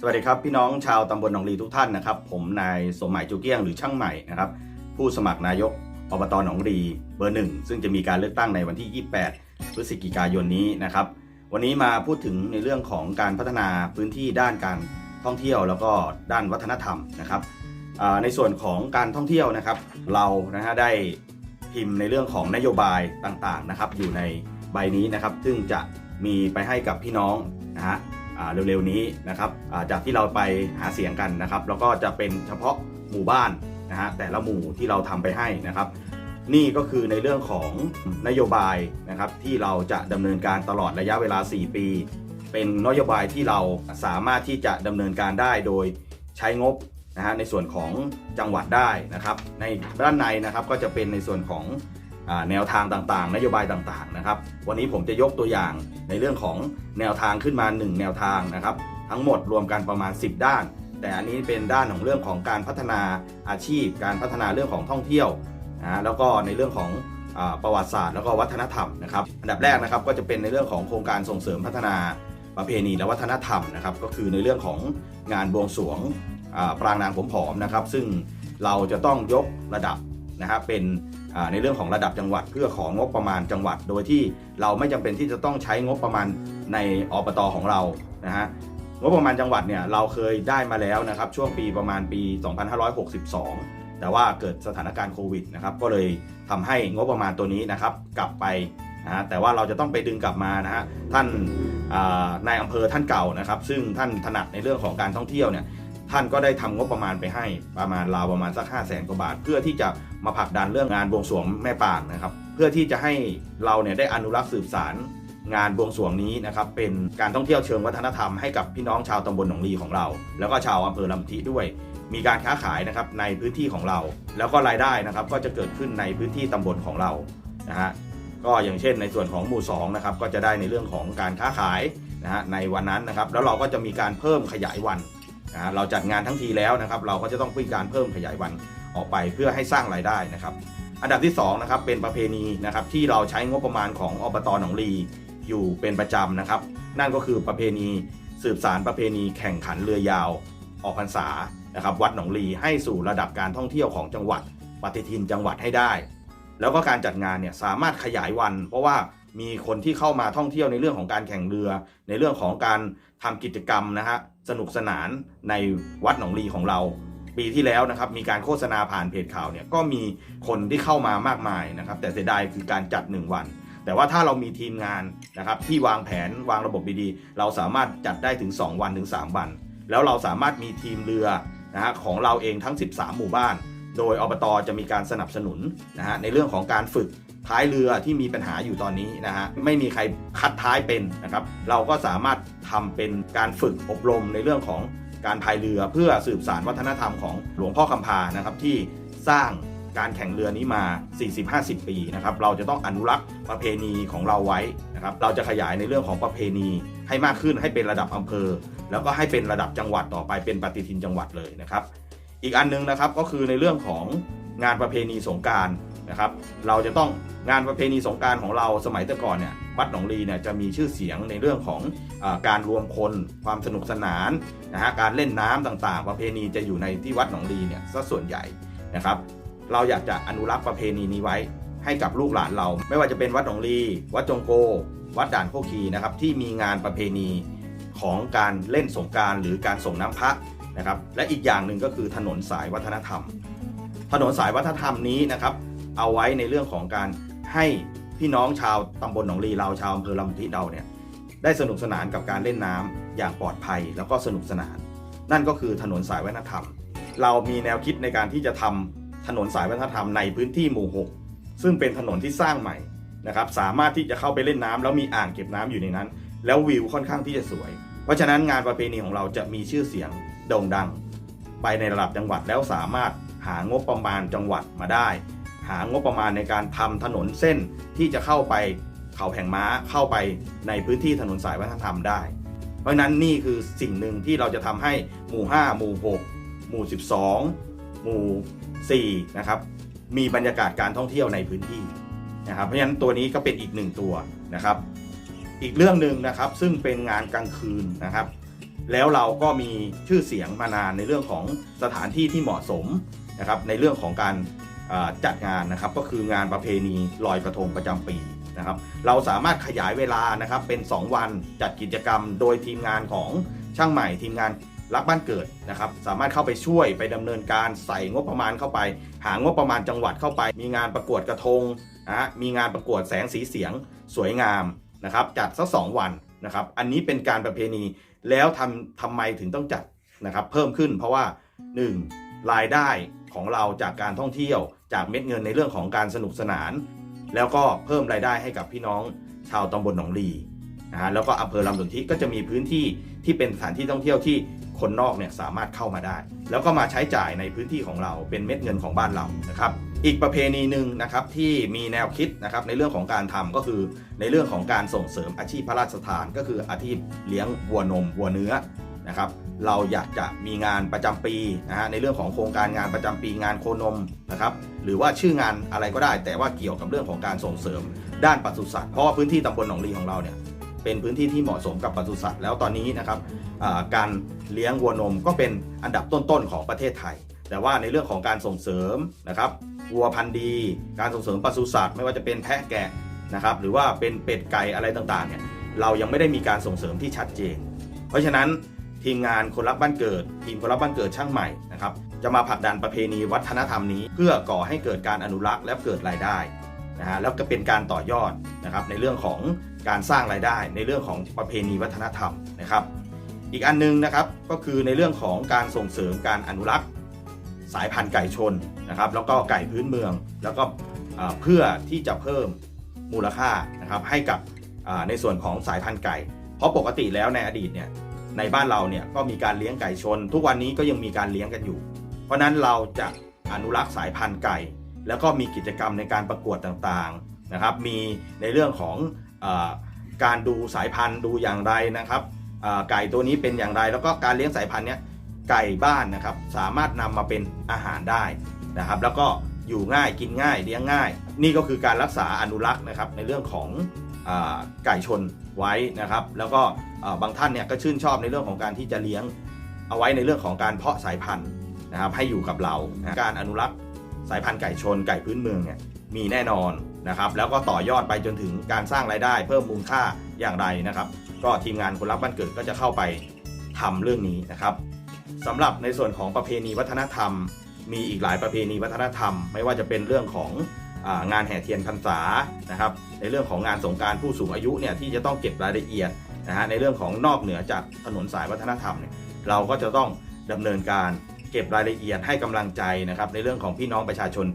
สวัสดีครับพี่น้องชาวตำบลหนองลีทุกท่านนะครับ ผมนายสมหมายจูเกี้ยงหรือช่างใหม่นะครับผู้สมัครนายกอบตหนองลีเบอร์หนึ่งซึ่งจะมีการเลือกตั้งในวันที่ 28 พฤศจิกายนนี้นะครับ วันนี้มาพูดถึงในเรื่องของการพัฒนาพื้นที่ด้านการท่องเที่ยวแล้วก็ด้านวัฒนธรรมนะครับในส่วนของการท่องเที่ยวนะครับ เรานะฮะได้พิมพ์ในเรื่องของนโยบายต่างๆนะครับ อยู่ในใบนี้นะครับ ซึ่งจะมีไปให้กับพี่น้องนะฮะ เร็วๆนี้นะครับอ่าจากที่เราไปหาเสียงกันนะครับ แล้วก็จะเป็นเฉพาะหมู่บ้านนะฮะแต่ละหมู่ที่เราทำไปให้นะครับ นี่ก็คือในเรื่องของนโยบายนะครับที่เราจะดำเนินการตลอดระยะเวลา 4 ปี เป็นนโยบายที่เราสามารถที่จะดำเนินการได้โดยใช้งบนะฮะในส่วนของจังหวัดได้นะครับ ในด้านในนะครับก็จะเป็นในส่วนของ แนวทางต่างๆ นโยบายต่างๆนะครับวันนี้ผมจะยกตัวอย่างในเรื่องของแนวทางขึ้นมา 1 แนวทางนะครับ ทั้งหมดรวมกันประมาณ 10 ด้าน แต่อันนี้เป็นด้านของเรื่องของการพัฒนาอาชีพ การพัฒนาเรื่องของท่องเที่ยวนะแล้วก็ในเรื่องของอประวัติศาสตร์แล้วก็วัฒนธรรมนะครับอันดับแรกนะครับก็จะเป็นในเรื่องของโครงการส่งเสริมพัฒนาประเพณีและวัฒนธรรมนะครับก็คือในเรื่องของงานบวงสรวงปรางนางผมผอมนะครับ ซึ่งเราจะต้องยกระดับนะฮะเป็น ในเรื่องของระดับจังหวัด เพื่อของงบประมาณจังหวัด โดยที่เราไม่จำเป็นที่จะต้องใช้งบประมาณในอบตของเรานะฮะงบประมาณจังหวัดเนี่ยเราเคยได้มาแล้วนะครับช่วงปีประมาณปี 2562 แต่ว่าเกิดสถานการณ์โควิดนะครับก็เลยทำให้งบประมาณตัวนี้นะครับกลับไปนะฮะแต่ว่าเราจะต้องไปดึงกลับมานะฮะท่านนายอำเภอท่านเก่านะครับ ซึ่งท่านถนัดในเรื่องของการท่องเที่ยวเนี่ย ท่านก็ได้ทำงบประมาณไปให้ประมาณราวประมาณสัก 5 0 0แสนกว่าบาท เพื่อที่จะมาผลักดันเรื่องงานบวงสรวงแม่ปางนะครับ เพื่อที่จะให้เราเนี่ยได้อนุรักษ์สืบสารงานบวงสรวงนี้นะครับเป็นการท่องเที่ยวเชิงวัฒนธรรมให้กับพี่น้องชาวตำบลหนองลีของเรา แล้วก็ชาวอำเภอลำทีด้วย มีการค้าขายนะครับในพื้นที่ของเรา แล้วก็รายได้นะครับก็จะเกิดขึ้นในพื้นที่ตำบลของเรานะฮะก็อย่างเช่นในส่วนของหมู่2นะครับก็จะได้ในเรื่องของการค้าขายนะฮะในวันนั้นนะครับแล้วเราก็จะมีการเพิ่มขยายวัน นะเราจัดงานทั้งทีแล้วนะครับ เราก็จะต้องมีการเพิ่มขยายวันออกไปเพื่อให้สร้างรายได้นะครับ อันดับที่2นะครับเป็นประเพณีนะครับที่เราใช้งบประมาณของอบตหนองลีอยู่เป็นประจำนะครับ นั่นก็คือประเพณีสืบสารประเพณีแข่งขันเรือยาวออกพรรษานะครับ วัดหนองลีให้สู่ระดับการท่องเที่ยวของจังหวัดปฏิทินจังหวัดให้ได้ แล้วก็การจัดงานเนี่ยสามารถขยายวัน เพราะว่า มีคนที่เข้ามาท่องเที่ยวในเรื่องของการแข่งเรือ ในเรื่องของการทำกิจกรรมนะฮะสนุกสนานในวัดหนองลีของเรา ปีที่แล้วนะครับมีการโฆษณาผ่านเพจข่าวเนี่ยก็มีคนที่เข้ามามากมายนะครับ แต่เสียดายคือการจัด 1 วัน แต่ว่าถ้าเรามีทีมงานนะครับที่วางแผนวางระบบดีๆเราสามารถจัดได้ถึง 2 วันถึง 3 วัน แล้วเราสามารถมีทีมเรือนะฮะของเราเองทั้ง 13 หมู่บ้าน โดยอบตจะมีการสนับสนุนนะฮะในเรื่องของการฝึก ท้ายเรือที่มีปัญหาอยู่ตอนนี้นะฮะไม่มีใครคัดท้ายเป็นนะครับ เราก็สามารถทำเป็นการฝึกอบรมในเรื่องของการพายเรือเพื่อสืบสารวัฒนธรรมของหลวงพ่อคำพานะครับที่สร้างการแข่งเรือนี้มา 40-50 ปีนะครับ เราจะต้องอนุรักษ์ประเพณีของเราไว้นะครับ เราจะขยายในเรื่องของประเพณีให้มากขึ้นให้เป็นระดับอำเภอ แล้วก็ให้เป็นระดับจังหวัดต่อไปเป็นปฏิทินจังหวัดเลยนะครับ อีกอันหนึงนะครับก็คือในเรื่องของงานประเพณีสงการ นะครับเราจะต้องงานประเพณีสงการของเราสมัยแต่ก่อนเนี่ยวัดหนองลีเนี่ยจะมีชื่อเสียงในเรื่องของอการรวมคนความสนุกสนานนะฮะการเล่นน้ำต่างๆ ประเพณีจะอยู่ในที่วัดหนองลีเนี่ยซะส่วนใหญ่นะครับ เราอยากจะอนุรักษ์ประเพณีนี้ไว้ให้กับลูกหลานเรา ไม่ว่าจะเป็นวัดหนองลี วัดจงโก วัดด่านโคกีนะครับที่มีงานประเพณีของการเล่นสงการหรือการส่งน้ำพระนะครับ และอีกอย่างหนึ่งก็คือถนนสายวัฒนธรรม ถนนสายวัฒนธรรมนี้นะครับ เอาไว้ในเรื่องของการให้พี่น้องชาวตำบลหนองลีเราชาวอำเภอลำพิเราเนี่ยได้สนุกสนานกับการเล่นน้ำอย่างปลอดภัยแล้วก็สนุกสนาน นั่นก็คือถนนสายวัฒนธรรม เรามีแนวคิดในการที่จะทำถนนสายวัฒนธรรมในพื้นที่หมู่ 6 ซึ่งเป็นถนนที่สร้างใหม่นะครับสามารถที่จะเข้าไปเล่นน้ำแล้วมีอ่างเก็บน้ำอยู่ในนั้น แล้ววิวค่อนข้างที่จะสวย เพราะฉะนั้นงานประเพณีของเราจะมีชื่อเสียงโด่งดัง ไปในระดับจังหวัดแล้วสามารถหางบประมาณจังหวัดมาได้ หางบประมาณในการทำถนนเส้นที่จะเข้าไปเขาแผงม้าเข้าไปในพื้นที่ถนนสายวัฒนธรรมได้ เพราะฉะนั้นนี่คือสิ่งหนึ่งที่เราจะทำให้หมู่ 5 หมู่ 6 หมู่ 12 หมู่4นะครับมีบรรยากาศการท่องเที่ยวในพื้นที่นะครับเพราะฉะนั้นตัวนี้ก็เป็นอีกหนึ่งตัวนะครับ อีกเรื่องหนึ่งนะครับซึ่งเป็นงานกลางคืนนะครับ แล้วเราก็มีชื่อเสียงมานานในเรื่องของสถานที่ที่เหมาะสมนะครับในเรื่องของการ จัดงานนะครับก็คืองานประเพณีลอยกระทงประจำปีนะครับ เราสามารถขยายเวลานะครับเป็น 2 วันจัดกิจกรรมโดยทีมงานของช่างใหม่ทีมงานรักบ้านเกิดนะครับ สามารถเข้าไปช่วยไปดำเนินการใส่งบประมาณเข้าไป หางบประมาณจังหวัดเข้าไป มีงานประกวดกระทงนะฮะมีงานประกวดแสงสีเสียงสวยงามนะครับ จัดสักสองวันนะครับ อันนี้เป็นการประเพณีแล้วทำทำไมถึงต้องจัดนะครับ เพิ่มขึ้นเพราะว่า 1. รายได้ ของเราจากการท่องเที่ยว จากเม็ดเงินในเรื่องของการสนุกสนาน แล้วก็เพิ่มรายได้ให้กับพี่น้องชาวตำบลหนองลีนะฮะแล้วก็อำเภอลำสนธิก็จะมีพื้นที่ที่เป็นสถานที่ท่องเที่ยวที่คนนอกเนี่ยสามารถเข้ามาได้ แล้วก็มาใช้จ่ายในพื้นที่ของเราเป็นเม็ดเงินของบ้านเรานะครับ อีกประเพณีหนึ่งนะครับที่มีแนวคิดนะครับในเรื่องของการทำก็คือในเรื่องของการส่งเสริมอาชีพพระราชทาน ก็คืออาชีพเลี้ยงวัวนมวัวเนื้อนะครับ เราอยากจะมีงานประจำปีนะฮะในเรื่องของโครงการงานประจำปีงานโคนมนะครับหรือว่าชื่องานอะไรก็ได้ แต่ว่าเกี่ยวกับเรื่องของการส่งเสริม ด้านปศุสัตว์เพราะว่าพื้นที่ตำบลหนองลีของเราเนี่ยเป็นพื้นที่ที่เหมาะสมกับปศุสัตว์แล้วตอนนี้นะครับการเลี้ยงวัวนมก็เป็นอันดับต้นๆของประเทศไทย แต่ว่าในเรื่องของการส่งเสริมนะครับวัวพันธุ์ดี การส่งเสริมปศุสัตว์ไม่ว่าจะเป็นแพะแกะนะครับหรือว่าเป็นเป็ดไก่อะไรต่างๆเนี่ยเรายังไม่ได้มีการส่งเสริมที่ชัดเจน เพราะฉะนั้น ทีมงานคนรักบ้านเกิด ทีมคนรักบ้านเกิดช่างใหม่นะครับจะมาผลักดันประเพณีวัฒนธรรมนี้ เพื่อก่อให้เกิดการอนุรักษ์และเกิดรายได้นะฮะแล้วก็เป็นการต่อยอดนะครับในเรื่องของการสร้างรายได้ ในเรื่องของประเพณีวัฒนธรรมนะครับ อีกอันหนึงนะครับก็คือในเรื่องของการส่งเสริมการอนุรักษ์สายพันธุ์ไก่ชนนะครับแล้วก็ไก่พื้นเมือง แล้วก็เพื่อที่จะเพิ่มมูลค่านะครับให้กับในส่วนของสายพันธุ์ไก่ เพราะปกติแล้วในอดีตเนี่ย ในบ้านเราเนี่ยก็มีการเลี้ยงไก่ชน ทุกวันนี้ก็ยังมีการเลี้ยงกันอยู่ เพราะนั้นเราจะอนุรักษ์สายพันธุ์ไก่ แล้วก็มีกิจกรรมในการประกวดต่างๆนะครับ มีในเรื่องของอการดูสายพันธุ์ดูอย่างไรนะครับไก่ตัวนี้เป็นอย่างไร แล้วก็การเลี้ยงสายพันธุ์เนี้ยไก่บ้านนะครับสามารถนำมาเป็นอาหารได้นะครับ แล้วก็อยู่ง่ายกินง่ายเลี้ยงง่าย นี่ก็คือการรักษาอนุรักษ์นะครับในเรื่องของ ไก่ชนไว้นะครับ แล้วก็บางท่านเนี่ยก็ชื่นชอบในเรื่องของการที่จะเลี้ยงเอาไว้ในเรื่องของการเพาะสายพันธุ์นะครับให้อยู่กับเรานะการอนุรักษ์สายพันธุ์ไก่ชนไก่พื้นเมืองเนี่ยมีแน่นอนนะครับแล้วก็ต่อยอดไปจนถึงการสร้างรายได้ เพิ่มมูลค่าอย่างไรนะครับ ก็ทีมงานคนรักบ้านเกิดก็จะเข้าไปทำเรื่องนี้นะครับสำหรับในส่วนของประเพณีวัฒนธรรม มีอีกหลายประเพณีวัฒนธรรม ไม่ว่าจะเป็นเรื่องของ งานแห่เทียนพรรษานะครับ ในเรื่องของงานสงการผู้สูงอายุเนี่ยที่จะต้องเก็บรายละเอียดนะฮะในเรื่องของนอกเหนือจากถนนสายวัฒนธรรมเนี่ยเราก็จะต้องดำเนินการเก็บรายละเอียดให้กำลังใจนะครับในเรื่องของพี่น้องประชาชน